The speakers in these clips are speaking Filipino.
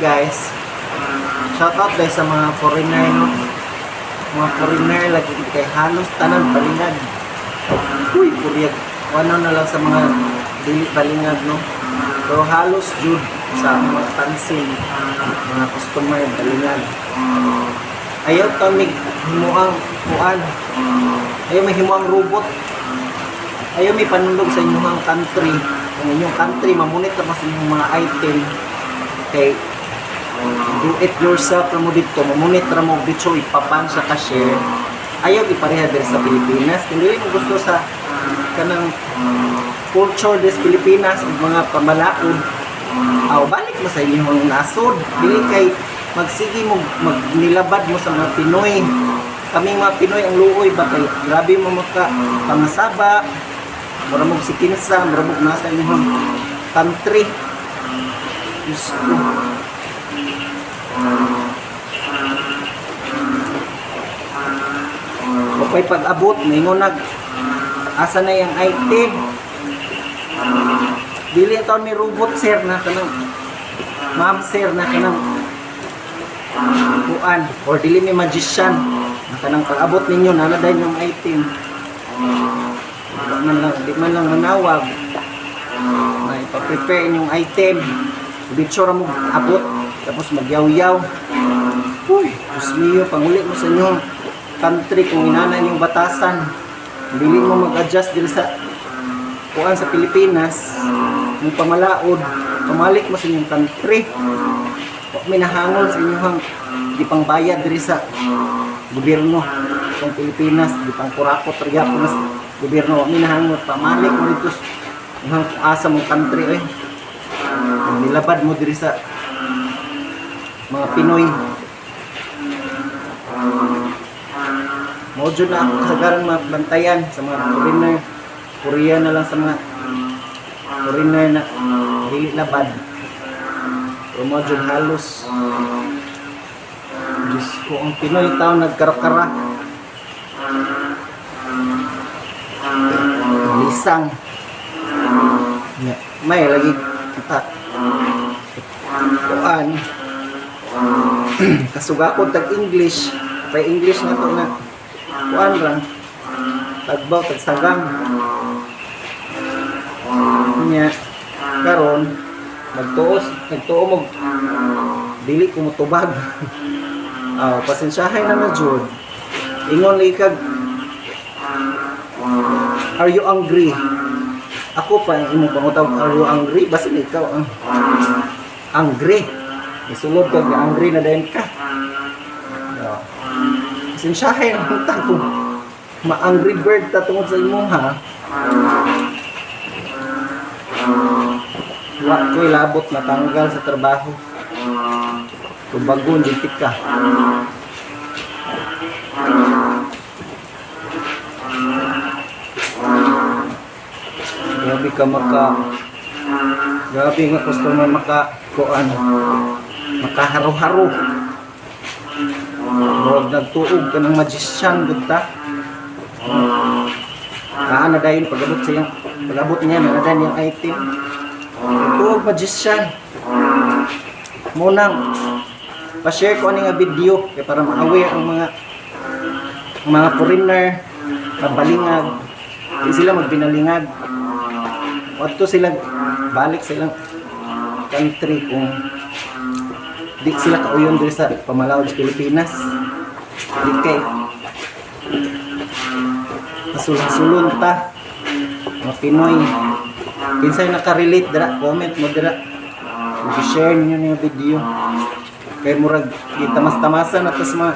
guys. Shout out guys sa mga foreigner no. Mga foreigner lagi kay halos tanan balingag. Uy, kuriyag. Ano na lang sa mga dili balingag no. Pero halos jud sa mga pansin mga customer balingag. Ayaw ta mig himuang kuan. Ayaw may himuang robot. Ayaw may panulog sa inyong country. Kung inyong country mamunit na sa inyong mga item kay do it yourself na mo dito, mamunit na mo dito, ipapan sa cashier. Ayaw ipareha din sa Pilipinas. Dili mo gusto sa kanang culture des Pilipinas ug mga pamalaod, aw balik mo sa inyong nasod. Dili kay magsigi mo magnilabad mo sa mga Pinoy. Kaming mga Pinoy ang luoy ba kay grabe mo maka pangasaba. Mura mo si kinsa, mura mo nasa inyong country. Diyos. Okay, pag-abot, ningon nag asa na yung item. Dili ito ni robot sir na kanang ma'am sir na kanang kuan or dili ni magician na kanang pag-abot ninyo na dahil yung item. Di man lang, di man lang nanawag na ipaprepare yung item. Bitsura mo abot tapos magyaw-yaw. Uy, Diyos mio, panguli mo sa inyo country kung inana yung batasan. Dili mo mag-adjust dili sa kuan sa Pilipinas, yung pamalaod, pamalik mo sa inyong country. Huwag may nahangol sa inyong di pang bayad diri sa gobyerno ng Pilipinas, di pang kurakot riyapo na sa gobyerno. Huwag may nahangol, pamalik mo dito inyong asa mong country eh. Nilabad mo diri sa mga Pinoy. Mojo na ako kasagaran mga bantayan sa mga foreigner. Korea na lang sa mga foreigner na dili labad. Pero mojo halos. Diyos ko, ang Pinoy tao nagkarakara. Lisang. May lagi kita. Kuan. Kasugakod tag English. Pay English na to na kuan lang. Tagbaw tagsagang. Nya karon nagtuos nagtuo mo. Dili ko motubag ah pasensyahay na na jud ingon li kag are you angry? Ako pa imong pangutaw are you angry? Basin ikaw ang angry. Isulod kag angry na dayon ka. Pasensyahay ang punta ko. Ma-angry bird ta tungod sa imo ha. Wa ko'y labot na tanggal sa trabaho. Tubagon, jintik ka. Grabe ka maka Grabe nga customer maka kuan makaharo-haro. Huwag nagtuog ka ng magician, gudta. Kaan na dayon pag-abot siya, pag-abot niya, na dayon yung item. Tuog magician. Munang, pa-share ko ani nga video kaya para ma-aware ang mga ang mga foreigner na balingag. Di sila magbinalingag. Wadto sila balik sa ilang country kung di sila kauyon diri sa pamalaod sa Pilipinas. Di kay nasulon ta mga Pinoy. Kinsay nakarelate dira, comment mo dira. Mag-share niyo yung video. Kay murag kita mas tamasan at tas mga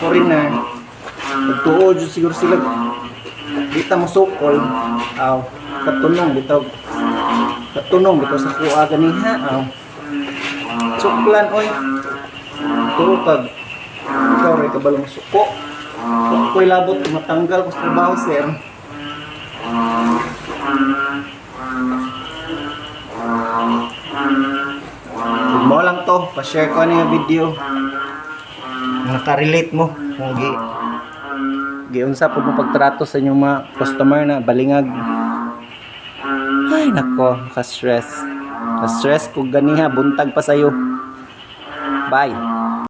foreigner. Pagtuod jud siguro sila kita mo sukol. Aw, katunong bitaw. Katunong bitaw sa kuha ganiha. Aw. Suklan oy. Turo pag ikaw rin kabalong suko. Kung ako'y labot, matanggal ko sa trabaho, sir. Mo lang to, pa-share ko ano yung video. Nakarelate mo. Kung gi giunsa po mo pagtrato sa inyong mga customer na balingag. Ay, nako, ka-stress. Ka-stress kung ganiha, buntag pa sa'yo. Bye.